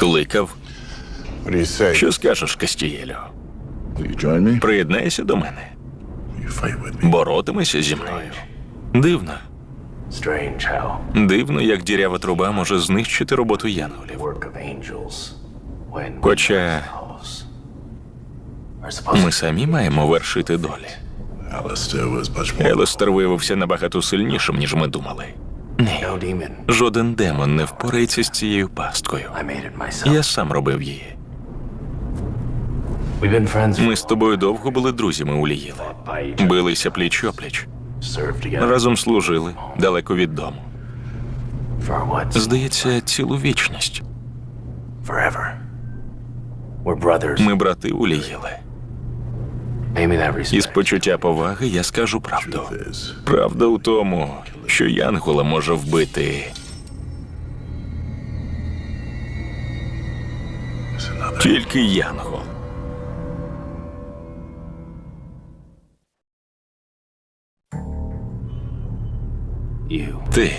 Кликав. What do you say? Що скажеш, Кастієлю? Will you join me? Приєднайся до мене. Боротимеся зі мною. Дивно. Дивно, як дірява труба може знищити роботу янголів. Хоча ми самі маємо вершити долі. Елестер виявився набагато сильнішим, ніж ми думали. Ні, жоден демон не впорається з цією пасткою. Я сам робив її. Ми з тобою довго були друзями у other, Билися пліч опліч. Разом служили далеко від дому. Здається, цілу вічність. Ми брати у Ліїле. Із почуття поваги я скажу правду. Правда у тому, що Янгола може вбити тільки Янгол. Ти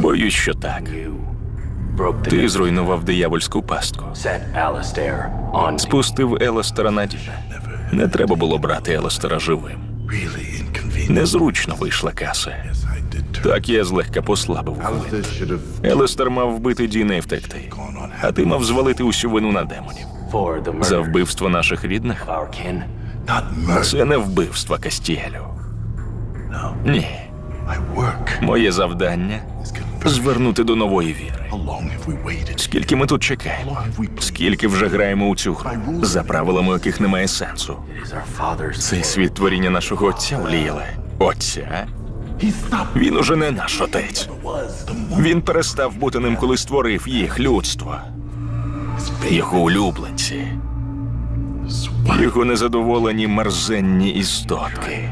боюсь, що так. Ти зруйнував диявольську пастку. Спустив Еластера на діда. Не треба було брати Еластера живим. Незручно вийшла каса. Так я злегка послабив. Елестер мав вбити Діна і втекти. А ти мав звалити усю вину на демонів. За вбивство наших рідних? Це не вбивство Кастіелю. Ні. Моє завдання. Звернути до нової віри. Скільки ми тут чекаємо? Скільки вже граємо у цю гру, за правилами яких немає сенсу. Цей світ творіння нашого отця уліяли. Отця? Він уже не наш отець. Він перестав бути ним, коли створив їх людство. Його улюбленці, його незадоволені мерзенні істотки.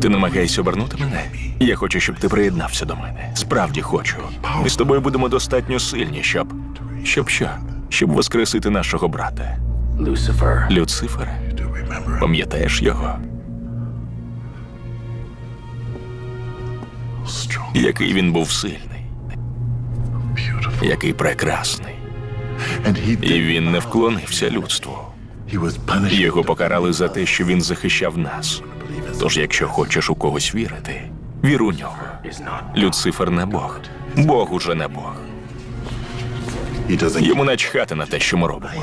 Ти намагаєшся обернути мене? Я хочу, щоб ти приєднався до мене. Справді хочу. Ми з тобою будемо достатньо сильні, щоб. Щоб що? Щоб воскресити нашого брата. To remember. Пам'ятаєш його? Який він був сильний, який прекрасний. І він не вклонився людству. He was punished. Його покарали за те, що він захищав нас. Тож, якщо хочеш у когось вірити, вір у нього. Люцифер не Бог. Бог уже не Бог. Йому начхати на те, що ми робимо.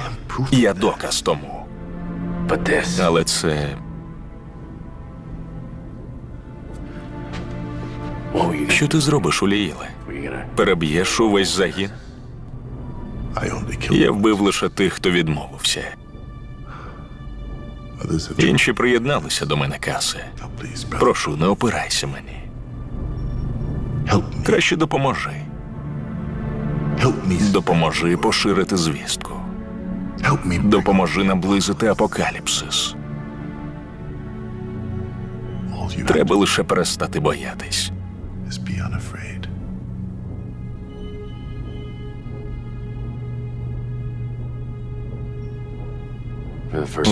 Я доказ тому. Але це що ти зробиш, Уліїле? Переб'єш увесь загін? Я вбив лише тих, хто відмовився. Інші приєдналися до мене, brother. Прошу, не опирайся мені. Краще допоможи. Допоможи поширити звістку. Допоможи наблизити апокаліпсис. Треба лише перестати боятись.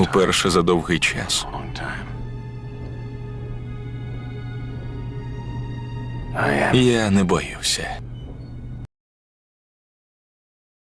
Уперше за довгий час. Я не боюся.